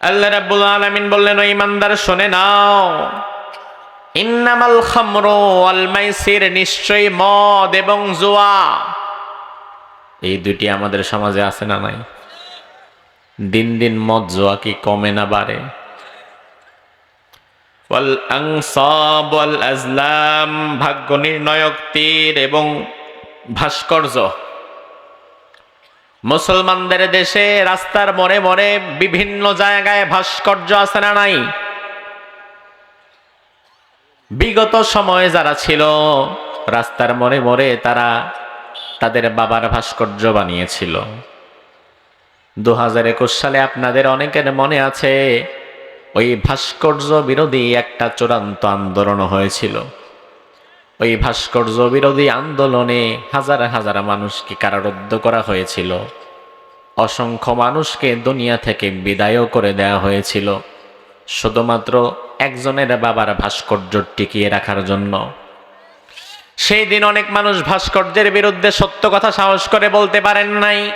আল্লাহ রাব্বুল আলামিন বললেন, ও ইমানদার শুনে নাও। ইন্নামাল খামরু ওয়াল মাইসির, নিশ্চয়ই মদ এবং জুয়া। এই দুটি আমাদের সমাজে আছে না নাই? দিন দিন মদ, জুয়া কি কমে না বাড়ে? ওয়াল আনসাব ওয়াল আজলাম, ভাগ্য নির্ণয়ক তীর এবং ভাস্কর্য। মুসলমানদের দেশে রাস্তার মনে মোড়ে বিভিন্ন জায়গায় ভাস্কর্য আছে না নাই? বিগত সময়ে যারা ছিল, রাস্তার মনে মরে তারা তাদের বাবার ভাস্কর্য বানিয়েছিল। দু হাজার একুশ সালে আপনাদের অনেকের মনে আছে, ওই ভাস্কর্য বিরোধী একটা চূড়ান্ত আন্দোলন হয়েছিল। ওই ভাস্কর্য বিরোধী আন্দোলনে হাজার হাজার মানুষকে কারারুদ্ধ করা হয়েছিল। অসংখ্য মানুষকে দুনিয়া থেকে বিদায়ও করে দেওয়া হয়েছিল। শুধুমাত্র একজনের বাবার ভাস্কর্য টিকিয়ে রাখার জন্য। সেই দিন অনেক মানুষ ভাস্কর্যের বিরুদ্ধে সত্য কথা সাহস করে বলতে পারেন নাই।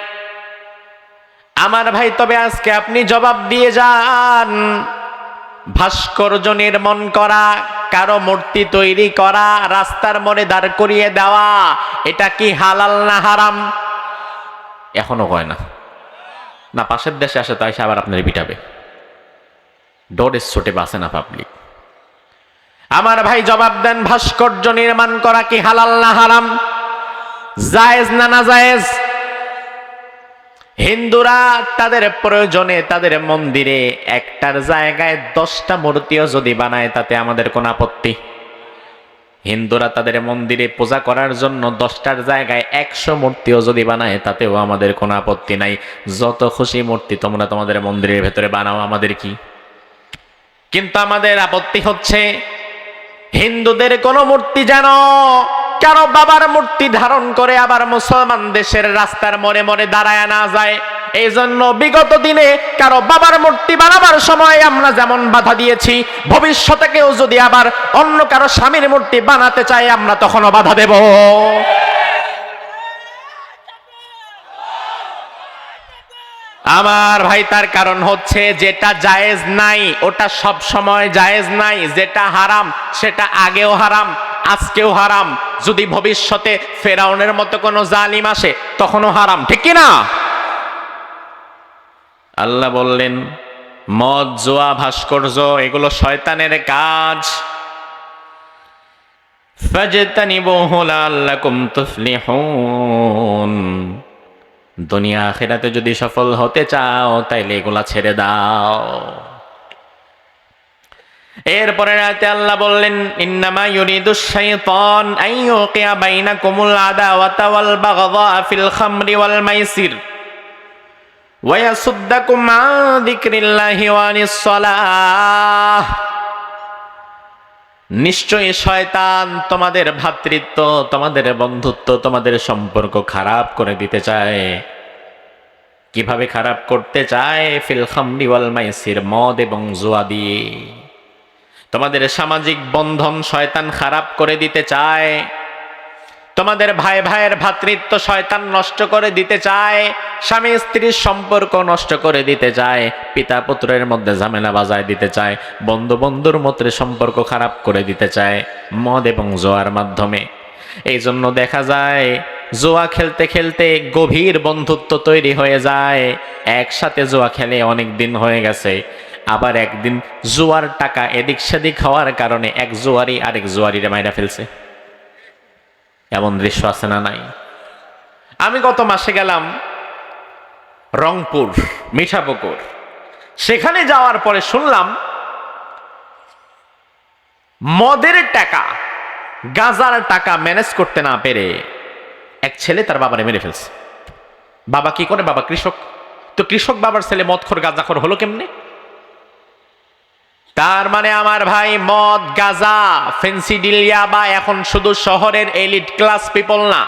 আমার ভাই, তবে আজকে আপনি জবাব দিয়ে যান। ভাস্কর্য নির্মাণ করা কারও মূর্তি তৈরি করা, রাস্তার মোড়ে দাঁড় করিয়ে দেওয়া, এটা কি হালাল না হারাম? এখনও হয় না। না, পাশের দেশে আসে, তাই সে আবার আপনার পিটাবে। ডোরের ছোটে, বাসে না পাবলিক আমার ভাই জবাব দেন, ভাস্কর্য নির্মাণ করা কি হালাল না হারাম? জায়েজ না না জায়েজ হিন্দুরা তাদের প্রয়োজনে তাদের মন্দিরে একটার জায়গায় দশটা মূর্তিও যদি বানায়, তাতে আমাদের কোনো আপত্তি। হিন্দুরা তাদের মন্দিরে পূজা করার জন্য দশটার জায়গায় একশো মূর্তিও যদি বানায়, তাতেও আমাদের কোনো আপত্তি নাই। যত খুশি মূর্তি তোমরা তোমাদের মন্দিরের ভেতরে বানাও, আমাদের কি? কিন্তু আমাদের আপত্তি হচ্ছে, হিন্দুদের কোনো মূর্তি যেন কারও বাবার মূর্তি ধারণ করে আবার মুসলমান দেশের রাস্তার মনে মনে দাঁড়ায় না যায়? এই জন্য বিগত দিনে কারও বাবার মূর্তি বানাবার সময় আমরা যেমন বাধা দিয়েছি, ভবিষ্যতে কেউ যদি আবার অন্য কারও স্বামীর মূর্তি বানাতে চায়, আমরা তখনও বাধা দেব। আমার ভাই, তার কারণ হচ্ছে যেটা জায়েজ নাই, ওটা সব সময় জায়েজ নাই। যেটা হারাম, সেটা আগেও হারাম, আজকেও হারাম। যদি ভবিষ্যতে ফেরাউনের মতো কোনো জালিম আসে, তখনও হারাম, ঠিক কি না? আল্লাহ বললেন, মদ, জোয়া, ভাস্কর্য, এগুলো শয়তানের কাজ। ফাজতানিবুহু লাআল্লাকুম তুফলিহুন। দুনিয়া আখেরাতে যদি সফল হতে চাও, তাইলে এগুলা ছেড়ে দাও। এরপরে রাতে আল্লাহ বললেন, ইন্নামা ইউরিদু শাইতান আন ইউকিয়া বাইনাকুমুল আদাওয়াতা ওয়াল বাগদা ফিল খামরি ওয়াল মাইসির। ওয়া ইয়াসুদ্দাকুম আন যিকরিল্লাহি ওয়া আনিস সালাহ। নিশ্চয়ই শয়তান তোমাদের ভাতৃত্ব, তোমাদের বন্ধুত্ব, তোমাদের সম্পর্ক খারাপ করে দিতে চায়। কীভাবে খারাপ করতে চায়? ফিল ওয়াল মাইসির মদ এবং জুয়া দিয়ে। তোমাদের সামাজিক বন্ধন শয়তান খারাপ করে দিতে চায়। তোমাদের ভাই ভাইয়ের ভ্রাতৃত্ব শয়তান নষ্ট করে দিতে চায়, স্বামী স্ত্রীর সম্পর্ক নষ্ট করে দিতে চায়, পিতা পুত্রের মধ্যে ঝামেলা বাজায় দিতে চায়, বন্ধু বন্ধুর মধ্যে সম্পর্ক খারাপ করে দিতে চায়, মদ এবং জোয়ার মাধ্যমে। এই জন্য দেখা যায়, জোয়া খেলতে খেলতে গভীর বন্ধুত্ব তৈরি হয়ে যায়, একসাথে জোয়া খেলে অনেক দিন হয়ে গেছে। আবার একদিন জোয়ার টাকা এদিক সেদিক হওয়ার কারণে এক জোয়ারি আরেক জোয়ারিরে মাইরা ফেলছে। এমন দৃশ্য আছে না নাই? আমি গত মাসে গেলাম রংপুর, মিঠাপুকুর। সেখানে যাওয়ার পরে শুনলাম মদের টাকা, গাজার টাকা ম্যানেজ করতে না পেরে এক ছেলে তার বাবারে মেরে ফেলছে। বাবা কি করে? বাবা কৃষক। তো কৃষক বাবার ছেলে মদখোর, গাঁজাখোর হলো কেমনে? তার মানে আমার ভাই মদ, গাজা, ফেন্সিডিলিয়া বা এখন শুধু শহরের এলিট ক্লাস পিপল না।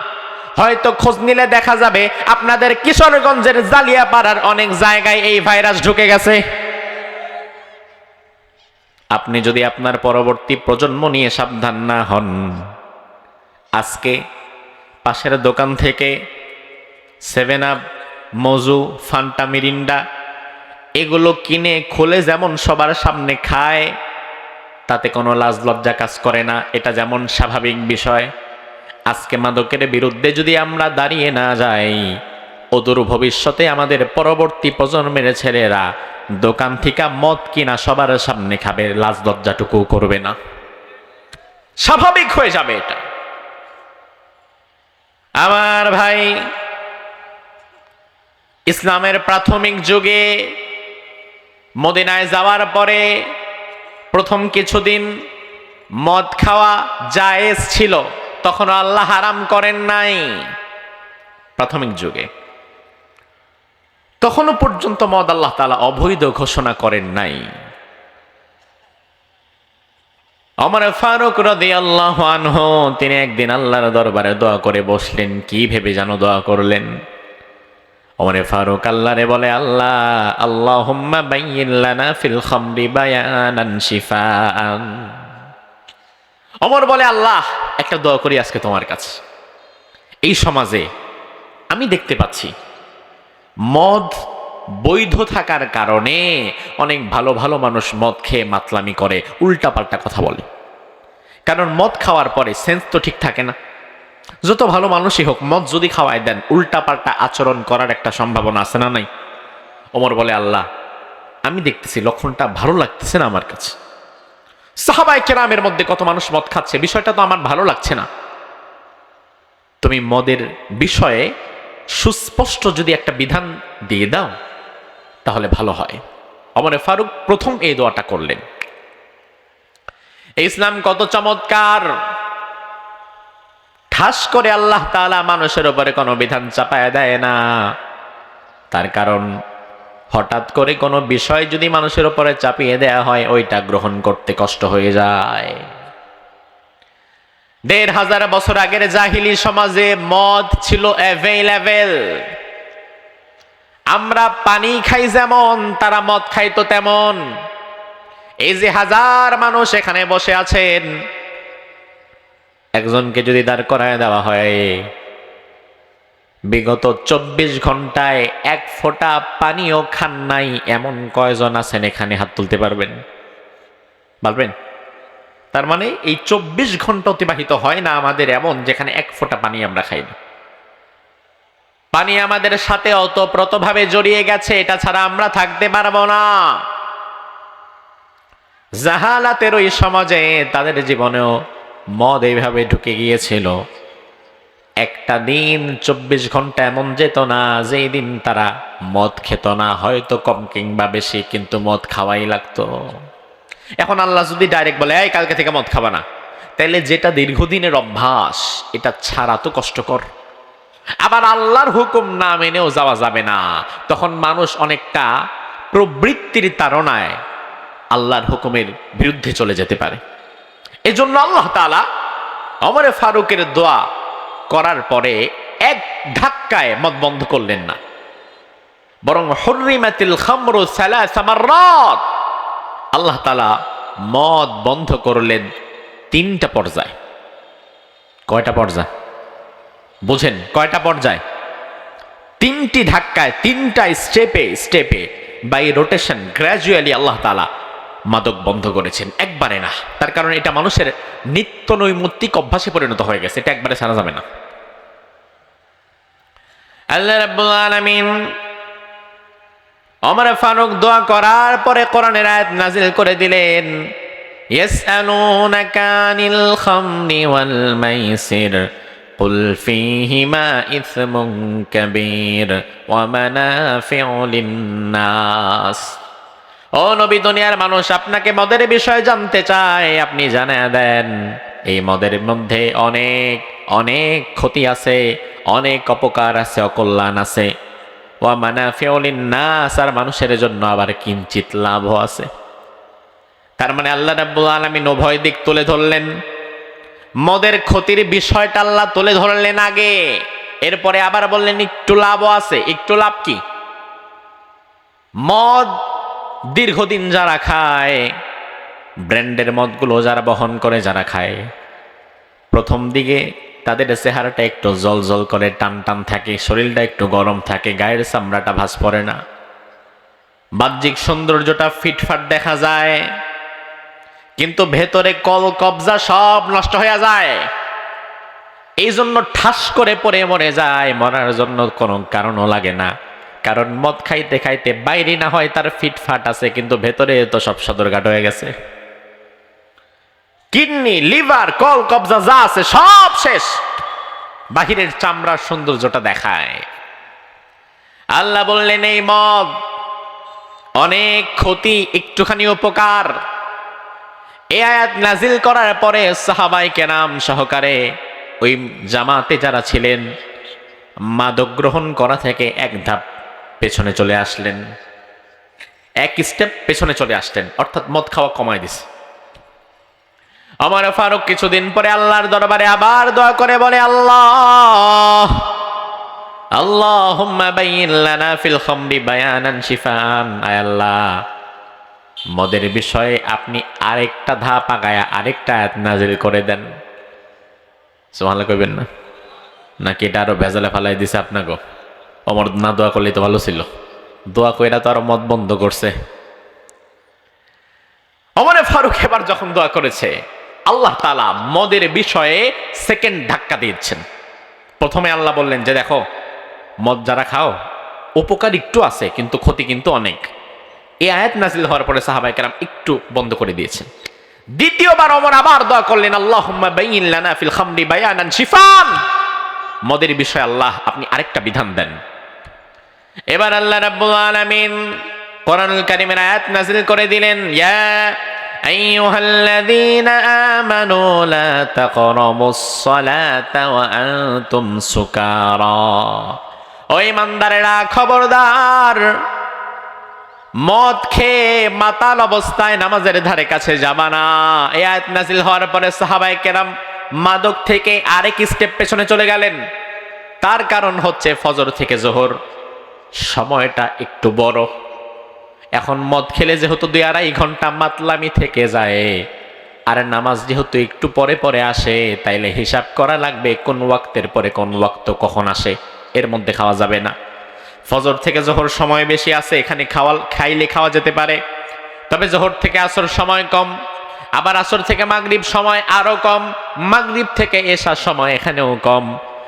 হয়তো খোঁজ নিলে দেখা যাবে আপনাদের কিশোরগঞ্জের জালিয়াপাড়ার অনেক জায়গায় এই ভাইরাস ঢুকে গেছে। আপনি যদি আপনার পরবর্তী প্রজন্ম নিয়ে সাবধান না হন, আজকে পাশের দোকান থেকে seven up, Mojo, Fanta, Mirinda এগুলো কিনে খুলে যেমন সবার সামনে খায়, তাতে কোনো লাজ লজ্জা কাজ করে না, এটা যেমন স্বাভাবিক বিষয়। আজকে মাদকের বিরুদ্ধে যদি আমরা দাঁড়িয়ে না যাই, অদূর ভবিষ্যতে আমাদের পরবর্তী প্রজন্মের ছেলেরা দোকান থেকে মদ কিনা সবার সামনে খাবে, লাজ লজ্জাটুকু করবে না। স্বাভাবিক হয়ে যাবে এটা। আমার ভাই, ইসলামের প্রাথমিক যুগে মদিনায় যাওয়ার পরে প্রথম কিছুদিন মদ খাওয়া জায়েজ ছিল। তখন আল্লাহ হারাম করেন নাই। প্রাথমিক যুগে। তখনও পর্যন্ত মদ আল্লাহ তালা অবৈধ ঘোষণা করেন নাই। আমার ফারুক রদি আল্লাহ আনহ, তিনি একদিন আল্লাহর দরবারে দোয়া করে বসলেন, কি ভেবে যেন দোয়া করলেন? অমরে ফারুক আল্লাহরে বলে আল্লাহ আল্লাহ হুম্মা বাইয়িল্লানা ফিল খামরি বায়ানান শিফাআন। অমর বলে, আল্লাহ, একটা দোয়া করি আজকে তোমার কাছে। এই সমাজে আমি দেখতে পাচ্ছি, মদ বৈধ থাকার কারণে অনেক ভালো ভালো মানুষ মদ খেয়ে মাতলামি করে, উল্টাপাল্টা কথা বলে। কারণ মদ খাওয়ার পরে সেন্স তো ঠিক থাকে না। যত ভালো মানুষই হোক, মদ যদি খাওয়ায় দেন, উল্টাপাল্টা আচরণ করার একটা সম্ভাবনা আছে না নাই? ওমর বলে, আল্লাহ, আমি দেখতেছি লক্ষণটা ভালো লাগতেছে না আমার কাছে। সাহাবাই কেরামের মধ্যে কত মানুষ মদ খাচ্ছে, বিষয়টা তো আমার ভালো লাগছে না। তুমি মদের বিষয়ে সুস্পষ্ট যদি একটা বিধান দিয়ে দাও, তাহলে ভালো হয়। অমরে ফারুক প্রথম এই দোয়াটা করলেন। ইসলাম কত চমৎকার! ঠাস করে আল্লাহ তাআলা মানুষের উপরে কোনো বিধান চাপায় দেয় না। তার কারণ, হঠাৎ করে কোনো বিষয় যদি মানুষের উপরে চাপিয়ে দেয়া হয়, ওইটা গ্রহণ করতে কষ্ট হয়ে যায়। দেড় হাজার বছর আগের জাহিলি সমাজে মদ ছিল অ্যাভেলেবেল আমরা পানি খাই যেমন, তারা মদ খাইতো তেমন। এই যে হাজার মানুষ এখানে বসে আছেন একজনকে যদি দাঁড় করায় দেওয়া হয়, বিগত চব্বিশ ঘন্টায় এক ফোঁটা পানিও খান নাই এমন কয়জন আছেন এখানে, হাত তুলতে পারবেন? পারবেন? তার মানে এই চব্বিশ ঘণ্টা অতিবাহিত হয় না আমাদের এমন, যেখানে এক ফোঁটা পানি আমরা খাই না। পানি আমাদের সাথে অতপ্রতভাবে জড়িয়ে গেছে, এটা ছাড়া আমরা থাকতে পারব না। জাহালাতের ওই সমাজে তাদের জীবনেও মদ এইভাবে ঢুকে গিয়েছিল। একটা দিন চব্বিশ ঘণ্টা এমন যেত না, যেই দিন তারা মদ খেত না, হয়তো কম কিংবা বেশি, কিন্তু মদ খাওয়াই লাগতো। এখন আল্লাহ যদি ডাইরেক্ট বলে, এই, কালকে থেকে মদ খাবা না। তাইলে যেটা দীর্ঘদিনের অভ্যাস, এটা ছাড়া তো কষ্টকর। আবার আল্লাহর হুকুম না মেনেও যাওয়া যাবে না। তখন মানুষ অনেকটা প্রবৃত্তির তাড়নায় আল্লাহর হুকুমের বিরুদ্ধে চলে যেতে পারে। এজন্য আল্লাহ তালা অমরে ফারুকের দোয়া করার পরে এক ধাক্কায় মদ বন্ধ করলেন না। বরং হরিমাতিল খামরু সালাসামাররাত আল্লাহ তালা মদ বন্ধ করলেন তিনটা পর্যায়। কয়টা পর্যায়? বুঝেন, কয়টা পর্যায়? তিনটি ধাক্কায়, তিনটা স্টেপে স্টেপে বাই রোটেশন গ্র্যাজুয়ালি আল্লাহ তালা মাদক বন্ধ করেছেন একবারে না তার কারণ এটা মানুষের নিত্য নৈমিত্তিক অভ্যাসে পরিণত হয়ে গেছে এটা একবারে ছাড়া যাবে না আল্লাহ রাব্বুল আলামিন ওমর ফারুক দোয়া করার পরে কোরআনের আয়াত নাজিল করে দিলেন يسألونك عن الخمر والميسر قل فيهما إثم كبير ومنافع للناس ও নবী দুনিয়ার মানুষ, আপনাকে মদের বিষয়ে জানতে চায় আপনি জানা দেন। এই মদের মধ্যে অনেক অনেক ক্ষতি আছে, অনেক অপকার আছে, অকল্যাণ আছে। ওয়া মানাফিউলিন নাস আর মানুষের জন্য আবার কিঞ্চিত লাভও আছে। তার মানে আল্লাহ রাব্বুল আলামিন উভয় দিক তুলে ধরলেন। মদের ক্ষতির বিষয়টা আল্লাহ তুলে ধরলেন আগে। এরপরে আবার বললেন, একটু লাভও আছে। একটু লাভ কি? মদ দীর্ঘদিন যারা খায়, ব্র্যান্ডের মদগুলো যারা বহন করে যারা খায়, প্রথম দিকে তাদের চেহারাটা একটু জল জল করে, টান টান থাকে, শরীরটা একটু গরম থাকে, গায়ের চামড়াটা ভাস পড়ে না। বাহ্যিক সৌন্দর্যটা ফিটফাট দেখা যায়, কিন্তু ভেতরে কল কবজা সব নষ্ট হয়ে যায়। এই জন্য ঠাস করে পড়ে মরে যায়, মরার জন্য কোনো কারণও লাগে না। কারণ মদ খাইতে খাইতে বাইরে না হয় তার ফিটফাট আছে, কিন্তু ভেতরে তো সব সদরঘাট হয়ে গেছে। কিডনি, লিভার, কল, কবজা যা আছে সব শেষ। বাহিরের চামড়ার সৌন্দর্যটা দেখায়। আল্লাহ বললেন, এই মদ অনেক ক্ষতি, একটুখানি উপকার। এ আয়াত নাজিল করার পরে সাহাবাই কেনাম সহকারে ওই জামাতে যারা ছিলেন, মাদক গ্রহণ করা থেকে এক ধাপ পেছনে চলে আসলেন। এক স্টেপ পেছনে চলে আসলেন। অর্থাৎ মদ খাওয়া কমায় দিছে। আমার ফারুক কিছুদিন পরে আল্লাহর দরবারে আবার দোয়া করে বলে, আল্লাহ, আল্লাহুম্মা বাইয়িন লানা ফিল খামরি শিফান আল্লাহ, মদের বিষয়ে আপনি আরেকটা ধাপ আগায়া আরেকটা আয়াত নাজিল করে দেন। সুবহানাল্লাহ কইবেন না? নাকি এটা আরও ভেজালে ফালাই দিছে আপনাকে? অমর, না দোয়া করলেই তো ভালো ছিল। দোয়া কইরা তো আরও মদ বন্ধ করছে। অমরে ফারুক এবার যখন দোয়া করেছে, আল্লাহ তালা মদের বিষয়ে সেকেন্ড ধাক্কা দিয়েছেন। প্রথমে আল্লাহ বললেন যে, দেখো, মদ যারা খাও, উপকার একটু আছে, কিন্তু ক্ষতি কিন্তু অনেক। এই আয়াত নাজিল হওয়ার পরে সাহাবাই কেরাম একটু বন্ধ করে দিয়েছেন। দ্বিতীয়বার অমর আবার দোয়া করলেন আল্লাহ শিফান। মদের বিষয়ে আল্লাহ আপনি আরেকটা বিধান দেন। এবার আল্লাহ রাব্বুল আলামিন কোরআনুল কারীমের আয়াত নাজিল করে দিলেন, ইয়া আইয়ুহাল্লাযীনা আমানু লা তাকরাবুস সালাতা ওয়া আনতুম সুকারা। ও ইমানদারেরা, খবরদার, মদ খেয়ে মাতাল অবস্থায় নামাজের ধারে কাছে যাবা না। এই আয়াত নাজিল হওয়ার পরে সাহাবায়ে কেরাম মাদক থেকে আরেক স্টেপ পেছনে চলে গেলেন। তার কারণ হচ্ছে ফজর থেকে জোহর। সময়টা একটু বড়। এখন মদ খেলে যেহেতু দুই আড়াই ঘণ্টা মাতলামি থেকে যায়, আর নামাজ যেহেতু একটু পরে পরে আসে, তাইলে হিসাব করা লাগবে কোন ওয়াক্তের পরে কোন ওয়াক্ত কখন আসে, এর মধ্যে খাওয়া যাবে না। ফজর থেকে জোহর সময় বেশি আছে, এখানে খাওয়া, খাইলে খাওয়া যেতে পারে। তবে জোহর থেকে আসর সময় কম, আবার আসর থেকে মাগরিব সময় আরও কম, মাগরিব থেকে এশার সময় এখানেও কম,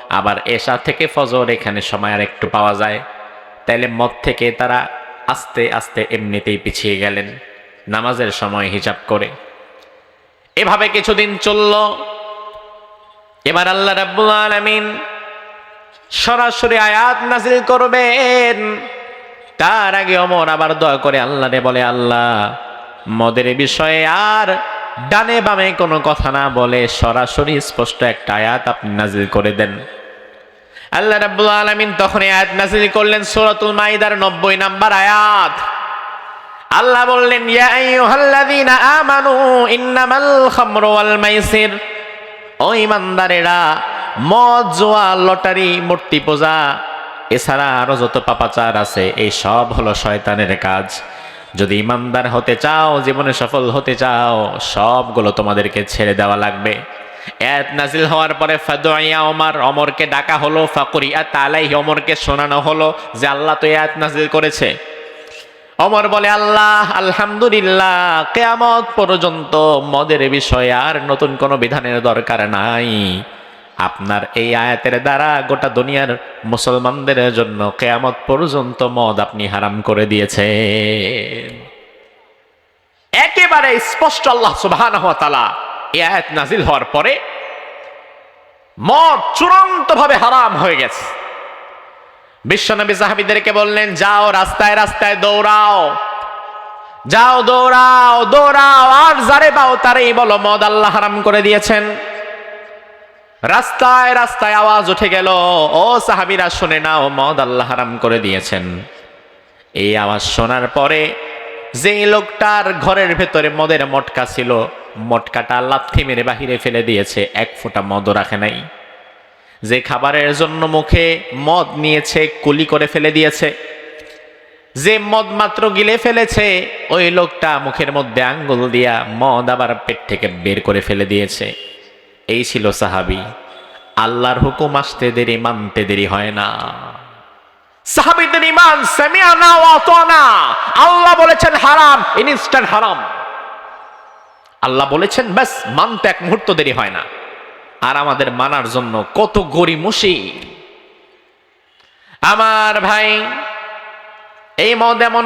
আবার এশা থেকে ফজর এখানে সময় আর একটু পাওয়া যায়। তাইলে মদ থেকে তারা আস্তে আস্তে এমনিতেই পিছিয়ে গেলেন, নামাজের সময় হিসাব করে। এভাবে কিছুদিন চলল। এবার আল্লাহ রাব্বুল আলামিন সরাসরি আয়াত নাজিল করবেন। তার আগে অমর আবার দয়া করে আল্লাহ রে বলে, আল্লাহ, মদের বিষয়ে আর ডানে বামে কোনো কথা না বলে সরাসরি স্পষ্ট একটা আয়াত আপনি নাজিল করে দেন। আল্লাহ রাব্বুল আলামিন তখন আয়াত নাজিল করলেন, সূরাতুল মাইদার 90 নাম্বার আয়াত। আল্লাহ বললেন, ইয়া আইয়ুহাল্লাযীনা আমানু, ইন্নামাল খামরু ওয়াল মাইসির। ও ইমানদারেরা মদ, জোয়া, লটারি, মূর্তি পূজা, এছাড়া আরও যত পাপাচার আছে, এই সব হলো শয়তানের কাজ। যদি ইমানদার হতে চাও, জীবনে সফল হতে চাও, সবগুলো তোমাদেরকে ছেড়ে দেওয়া লাগবে। এত নাজিল হওয়ার পরে ফাদুয়া ওমর অমরকে ডাকা হলো, ফাকুরিয়া তালাই অমরকে শোনানো হলো যে আল্লাহ তো এত নাজিল করেছে। অমর বলে, আল্লাহ, আলহামদুলিল্লাহ, কেয়ামত পর্যন্ত মদের বিষয়ে আর নতুন কোনো বিধানের দরকার নাই। আপনার এই আয়াতের দ্বারা গোটা দুনিয়ার মুসলমানদের জন্য কেয়ামত পর্যন্ত মদ আপনি হারাম করে দিয়েছেন। একেবারে স্পষ্ট আল্লাহ সুবহানাহু এই আয়াত নাজিল হওয়ার পরে মদ চূড়ান্ত ভাবে হারাম হয়ে গেছে। বিশ্বনবী সাহাবীদেরকে বললেন, যাও রাস্তায় রাস্তায় দৌড়াও। যাও দৌড়াও দৌড়াও, আর যারে পাও তারেই বলো, মদ আল্লাহ হারাম করে দিয়েছেন। রাস্তায় রাস্তায় আওয়াজ উঠে গেল, ও সাহাবীরা, শুনে নাও, মদ আল্লাহ হারাম করে দিয়েছেন। এই আওয়াজ শোনার পরে যেই লোকটার ঘরের ভেতরে মদের মটকা ছিল মটকাটা লাথি মেরে বাহিরে ফেলে দিয়েছে, এক ফোঁটা মদও রাখে নাই। যে খাবারের জন্য মুখে মদ নিয়েছে, কুলি করে ফেলে দিয়েছে, যে মদ মাত্র গিলে ফেলেছে, ওই লোকটা মুখের মধ্যে আঙ্গুল দিয়া মদ আবার পেট থেকে বের করে ফেলে দিয়েছে। এই ছিল সাহাবি। আল্লাহর হুকুম আসতে দেরি, মানতে দেরি হয় না। সাহাবিদের ইমান সেমিয়ানা ওয়াতানা আল্লাহ বলেছেন হারাম ইনস্ট্যান্ট হারাম। আল্লাহ বলেছেন, ব্যাস, মানতে এক মুহূর্ত দেরি হয় না। আর আমাদের মানার জন্য কত গরিমসি আমার ভাই, এই মদ এমন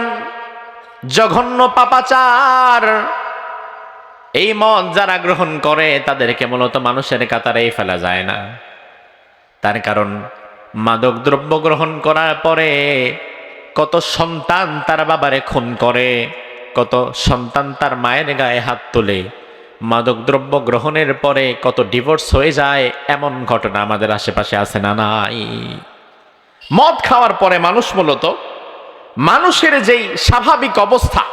জঘন্য পাপাচার। এই মদ যারা গ্রহণ করে, তাদেরকে মূলত মানুষের কাতারেই ফেলা যায় না। তার কারণ, মাদক দ্রব্য গ্রহণ করার পরে কত সন্তান তার বাবারে খুন করে। কত সন্তান তার মায়ের গায়ে হাত তোলে। মাদক দ্রব্য গ্রহণের পরে কত ডিভোর্স হয়ে যায়, এমন ঘটনা আমাদের আশেপাশে আছে না নাই। মদ খাওয়ার পরে মানুষ মূলত মানুষের যেই স্বাভাবিক অবস্থা,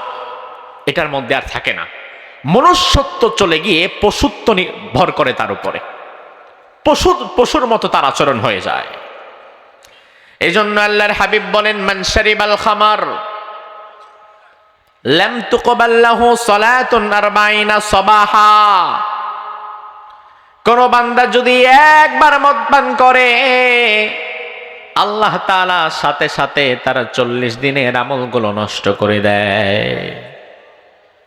এটার মধ্যে আর থাকে না। মনুষ্যত্ব চলে গিয়ে পশুত্ব নির্ভর করে তার উপরে। পশু, পশুর মতো তার আচরণ হয়ে যায়। এই জন্য আল্লাহর হাবিব বলেন মানসারিবাল খামার। তুকবাল্লাহু সবাহা কোন বান্দা যদি একবার মদ পান করে, আল্লাহ তাআলা সাথে সাথে তারা চল্লিশ দিনের আমলগুলো নষ্ট করে দেয়।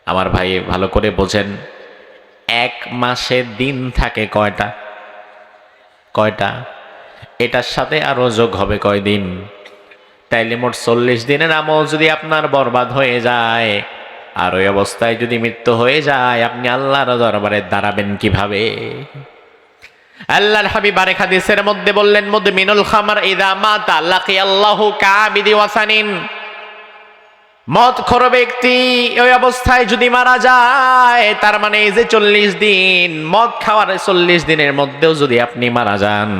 আমার ভাই ভালো করে বোঝেন, এক মাসে দিন থাকে কয়টা? কয়টা? এটার সাথে আরও যোগ হবে কয়দিন? তাইলে মোট চল্লিশ দিনের আমল যদি আপনার বরবাদ হয়ে যায়। আর ওই অবস্থায় যদি মৃত্যু হয়ে যায়, আপনি আল্লাহর দরবারে দাঁড়াবেন কীভাবে? আল্লাহর হাবিব আরেক হাদিসের মধ্যে বললেন মধ্যে মিনুল খামার ইদা মাতা লাকি আল্লাহু কাবিদি ওয়াসানিন। মদ খর ব্যক্তি ওই অবস্থায় যদি মারা যায়, তার মানে এই যে চল্লিশ দিন, মদ খাওয়ার চল্লিশ দিনের মধ্যেও যদি আপনি মারা যান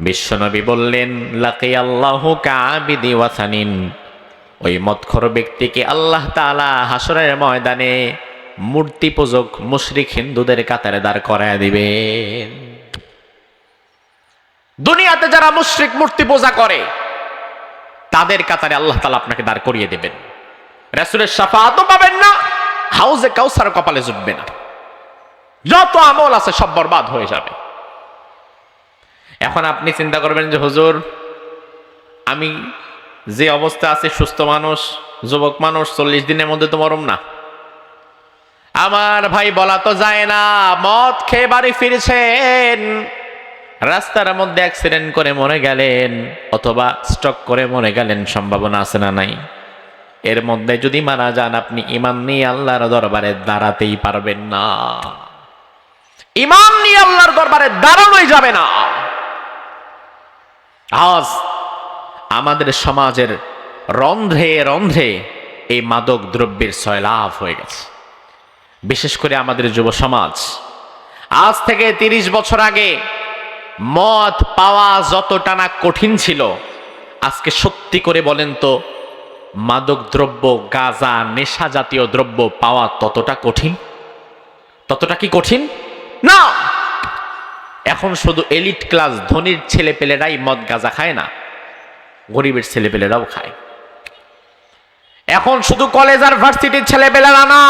বিশ্বনবী বললেন, লাকি আল্লাহ কাবিদি ওয়াসানিন। ওই মদখর ব্যক্তিকে আল্লাহ তাআলা হাসরের ময়দানে মূর্তি পূজক মুশরিক হিন্দুদের কাতারে দাঁড় করায় দিবেন। দুনিয়াতে যারা মুশরিক মূর্তি পূজা করে, তাদের কাতারে আল্লাহ তালা আপনাকে দাঁড় করিয়ে দেবেন। রাসুলের সাফাতও পাবেন না, হাউজে কাউসার কপালে জুটবে না। যত আমল আছে সব বরবাদ হয়ে যাবে। এখন আপনি চিন্তা করবেন যে, হুজুর, আমি যে অবস্থা আছে, সুস্থ মানুষ, যুবক মানুষ, চল্লিশ দিনের মধ্যে তো মরম না। আমার ভাই বলা তো যায় না, মদ খেয়ে বাড়ি ফিরেছেন, রাস্তার মধ্যে অ্যাক্সিডেন্ট করে মরে গেলেন, অথবা স্টক করে মরে গেলেন, সম্ভাবনা আছে না নাই? এর মধ্যে যদি মারা যান, আপনি ইমান নিয়ে আল্লাহর দরবারে দাঁড়াতেই পারবেন না। ইমান নিয়ে আল্লাহর দরবারে দাঁড়ানোই যাবে না। আজ আমাদের সমাজের রন্ধ্রে রন্ধ্রে এই মাদক দ্রব্যের সয়লাভ হয়ে গেছে। বিশেষ করে আমাদের যুব সমাজ। আজ থেকে তিরিশ বছর আগে মদ পাওয়া যতটা না কঠিন ছিল, আজকে সত্যি করে বলেন তো, মাদক দ্রব্য, গাঁজা, নেশা জাতীয় দ্রব্য পাওয়া ততটা কঠিন? ততটা কি কঠিন? না! এখন শুধু এলিট ক্লাস ধনির ছেলেপেলেরাই মদ গাঁজা খায় না, গরিবের ছেলেপেলেরাও খায়। এখন শুধু কলেজ আর ভার্সিটির ছেলেপেলেরা না।